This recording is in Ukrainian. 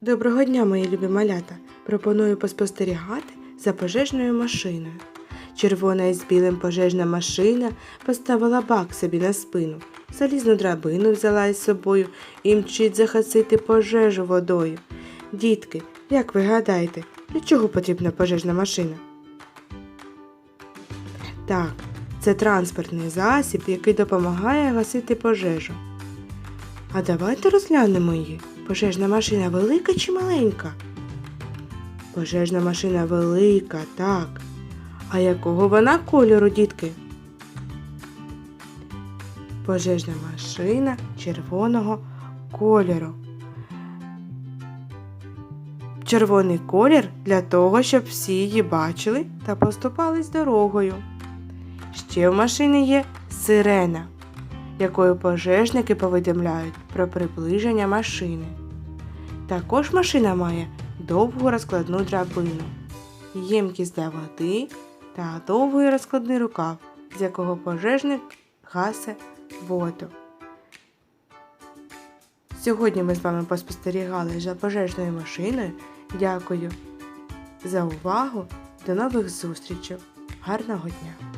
Доброго дня, мої любі малята! Пропоную поспостерігати за пожежною машиною. Червона із білим пожежна машина поставила бак собі на спину, залізну драбину взяла із собою і мчить захасити пожежу водою. Дітки, як ви гадаєте, для чого потрібна пожежна машина? Так, це транспортний засіб, який допомагає гасити пожежу. А давайте розглянемо її. Пожежна машина велика чи маленька? Пожежна машина велика, так. А якого вона кольору, дітки? Пожежна машина червоного кольору. Червоний колір для того, щоб всі її бачили та поступались дорогою. Ще в машині є сирена якою пожежники повідомляють про приближення машини. Також машина має довгу розкладну драбину, ємкість для води та довгий розкладний рукав, з якого пожежник гасе воду. Сьогодні ми з вами поспостерігали за пожежною машиною. Дякую за увагу. До нових зустрічей. Гарного дня!